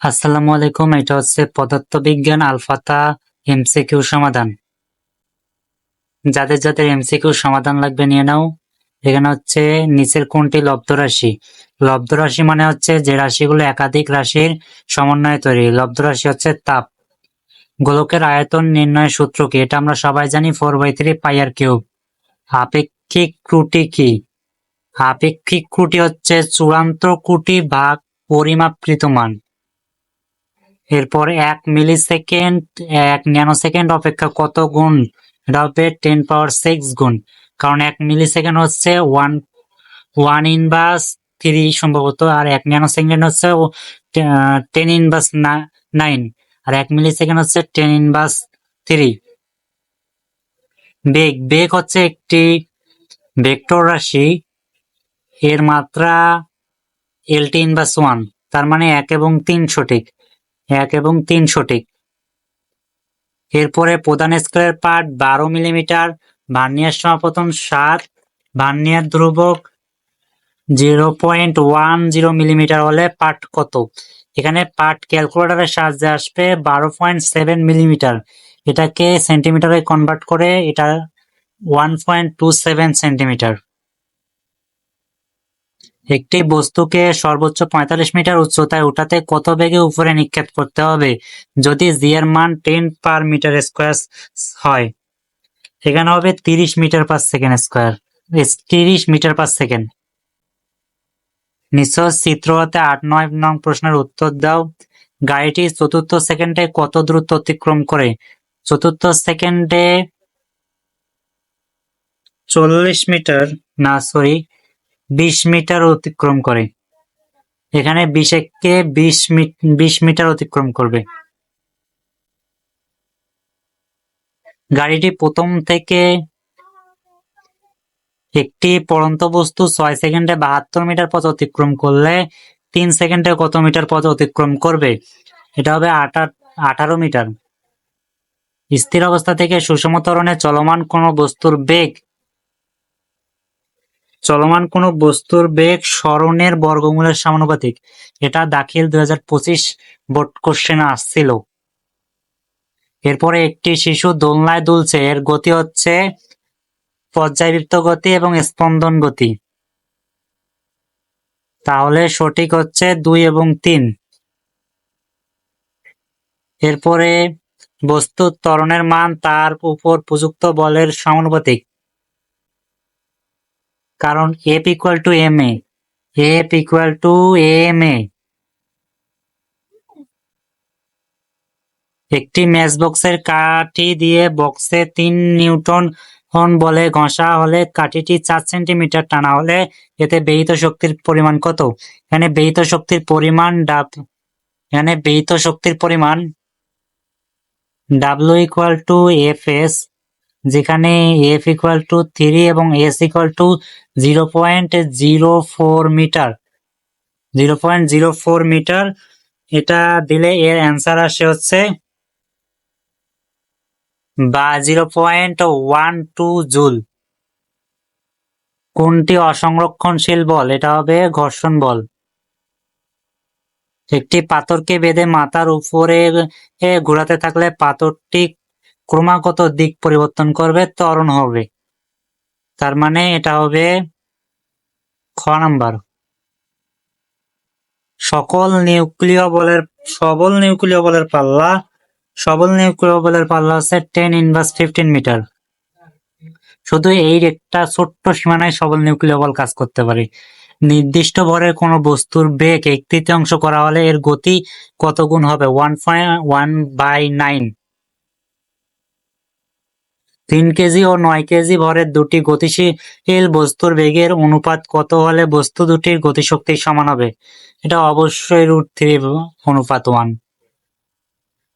আসসালামু আলাইকুম, এটা হচ্ছে পদার্থবিজ্ঞান আলফাতা এমসিকিউ সমাধান। যাদের যাদের এমসিকিউ সমাধান লাগবে নিয়ে নাও। এখানে হচ্ছে নিচের কোনটি লব্ধ রাশি? লব্ধ রাশি মানে হচ্ছে যে রাশিগুলো একাধিক রাশির সমন্বয়ে তৈরি। লব্ধ রাশি হচ্ছে তাপ। গোলকের আয়তন নির্ণয়ের সূত্র কি? এটা আমরা সবাই জানি, four by three pi r cube. আপেক্ষিক ত্রুটি কি? আপেক্ষিক ত্রুটি হচ্ছে চূড়ান্ত ত্রুটি ভাগ পরিমাপকৃত মান। এরপর এক মিলি সেকেন্ড এক ন্যানো সেকেন্ড অপেক্ষা কত গুণ? এটা হবে টেন পাওয়ার সিক্স গুণ। কারণ এক মিলি সেকেন্ড হচ্ছে ওয়ান ওয়ান ইনভার্স থ্রি সম্ভবত, আর এক ন্যানো সেকেন্ড হচ্ছে টেন ইনভার্স নাইন, আর এক মিলি সেকেন্ড হচ্ছে টেন ইনভার্স থ্রি। বেগ বেগ হচ্ছে একটি ভেক্টর রাশি, এর মাত্রা এলটি ইনভার্স ওয়ান, তার মানে এক এবং তিন সঠিক। এক এবং তিন সঠিক। এরপরে প্রধান স্কেলের পার্ট বারো মিলিমিটার, ভার্নিয়ার সমাপতন সাত, ভার্নিয়ার ধ্রুবক zero point one zero millimetre হলে পার্ট কত? এখানে পার্ট ক্যালকুলেটারের সাহায্যে আসবে বারো পয়েন্ট সেভেন মিলিমিটার। এটাকে সেন্টিমিটারে কনভার্ট করে এটা one point two seven centimetre. একটি বস্তুকে সর্বোচ্চ পঁয়তাল্লিশ মিটার উচ্চতায় উঠাতে কত বেগে উপরে নিক্ষেপ করতে হবে? যদি জি এর মান টেন পার মিটার স্কোয়ার হয় এখানে হবে তিরিশ মিটার পার সেকেন্ড স্কোয়ার তিরিশ মিটার পার সেকেন্ড নিশ্চয় চিত্র হতে আট নয় নং প্রশ্নের উত্তর দাও। গাড়িটি চতুর্থ সেকেন্ডে কত দ্রুত অতিক্রম করে? চতুর্থ সেকেন্ডে চল্লিশ মিটার না সরি বিশ মিটার অতিক্রম করে। এখানে বিশ এককে বিশ বিশ মিটার অতিক্রম করবে। গাড়িটি প্রথম থেকে একটি পড়ন্ত বস্তু ছয় সেকেন্ডে বাহাত্তর মিটার পথ অতিক্রম করলে তিন সেকেন্ডে কত মিটার পথ অতিক্রম করবে? এটা হবে আঠারো মিটার। স্থির অবস্থা থেকে সুষম ত্বরণে চলমান কোনো বস্তুর বেগ চলমান কোনো বস্তুর বেগ স্মরণের বর্গমূলের সমানুপাতিক। এটা দাখিল দুই হাজার পঁচিশ বোর্ড কোশ্চেন আসছিল। এরপরে একটি শিশু দোলনায় দুলছে, এর গতি হচ্ছে পর্যায়বৃত্ত গতি এবং স্পন্দন গতি। তাহলে সঠিক হচ্ছে দুই এবং তিন। এরপরে বস্তুর ত্বরণের মান তার উপর প্রযুক্ত বলের সমানুপাতিক। কারণ F equal to M A F equal to M A একটি ম্যাচ বক্সের কাঠি দিয়ে বক্সে তিন নিউটন বলে, ঘষা হলে কাঠিটি চার সেন্টিমিটার টানা হলে এতে ব্যয়িত শক্তির পরিমাণ কত? এখানে ব্যয়িত শক্তির পরিমাণ ডাব এখানে ব্যয়িত শক্তির পরিমাণ W equal to F S যেখানে এফ ইকুয়াল টু থ্রি এবং S equal to zero point zero four metre zero point zero four metre এটা দিলে এর অ্যান্সার আসে হচ্ছে বা zero point one two joule. কোনটি অসংরক্ষণশীল বল? এটা হবে ঘর্ষণ বল। একটি পাথরকে বেঁধে মাথার উপরে ঘোরাতে থাকলে পাথরটি ক্রমাগত দিক পরিবর্তন করবে, ত্বরণ হবে। তার মানে এটা হবে খ নাম্বার। সকল নিউক্লিয় বলের, সবল নিউক্লিয় বলের পাল্লা, সবল নিউক্লিয় বলের পাল্লা হচ্ছে টেন ইনভার্স ফিফটিন মিটার শুধু এই একটা ছোট্ট সীমানায় সবল নিউক্লিয় বল কাজ করতে পারে। নির্দিষ্ট ভরের কোনো বস্তুর বেগ এক তৃতীয়াংশ করা হলে এর গতি কত গুণ হবে? ওয়ান ওয়ান বাই নাইন তিন কেজি ও নয় কেজি ভরের দুটি গতিশীল বস্তুর বেগের অনুপাত কত হলে বস্তু দুটির গতিশক্তি সমান হবে? এটা অবশ্যই রুট থ্রি অনুপাত ওয়ান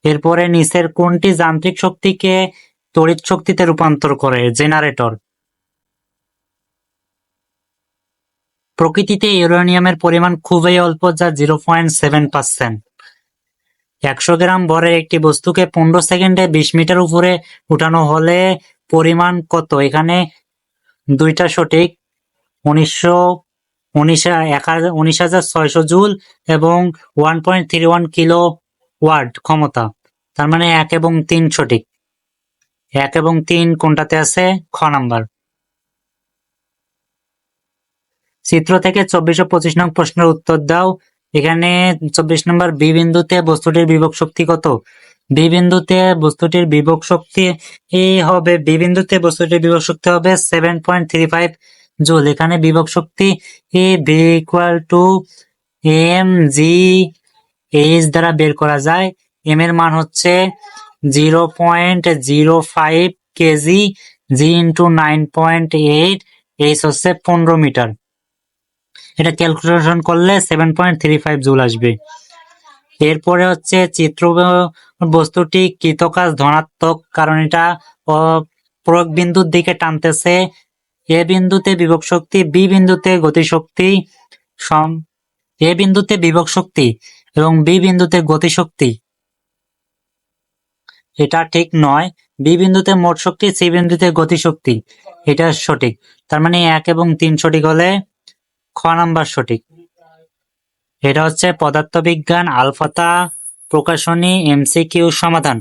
এরপরে নিচের কোনটি যান্ত্রিক শক্তিকে তড়িৎ শক্তিতে রূপান্তর করে? জেনারেটর প্রকৃতিতে ইউরেনিয়ামের পরিমাণ খুবই অল্প, যা জিরো পয়েন্ট সেভেন পার্সেন্ট একশো গ্রাম ভরের একটি বস্তুকে পনেরো সেকেন্ডে বিশ মিটার উপরে উঠানো হলে পরিমাণ কত? এখানে দুইটা সঠিক। উনিশশো উনিশ, এক হাজার উনিশ হাজার ছয়শো জুল এবং one point three one kilowatt ক্ষমতা। তার মানে এক এবং তিন সঠিক। এক এবং তিন কোনটাতে আছে? খ নাম্বার। চিত্র থেকে চব্বিশ ও পঁচিশ নং প্রশ্নের উত্তর দাও। এখানে চব্বিশ নম্বর, বি বিন্দুতে বস্তুটির বিভব শক্তি কত? বি বিন্দুতে বস্তুটির বিভব শক্তি হবে, বি বিন্দুতে বস্তুটির বিভব শক্তি হবে seven point three five joule. এখানে বিভব শক্তি E, B equal to M G H দ্বারা বের করা যায়। এম এর মান হচ্ছে zero point zero five kg G into nine point eight, H হচ্ছে পনেরো মিটার। এটা ক্যালকুলেশন করলে seven point three five joule আসবে। এরপরে হচ্ছে চিত্র বস্তুটি কৃতকাজ ধনাত্মক, কারণ এটা প্রয়োগ বিন্দুর দিকে টানতেছে। এ বিন্দুতে বিভব শক্তি, বি বিন্দুতে গতিশক্তি, সম, এ বিন্দুতে বিভব শক্তি এবং বি বিন্দুতে গতিশক্তি। এটা ঠিক নয়। বি বিন্দুতে মোট শক্তি, সি বিন্দুতে গতিশক্তি। এটা সঠিক। তার মানে এক এবং তিন সঠিক হলে খ নাম্বার সঠিক। এটা হচ্ছে পদার্থবিজ্ঞান আলফাতা প্রকাশনী এমসিকিউ সমাধান।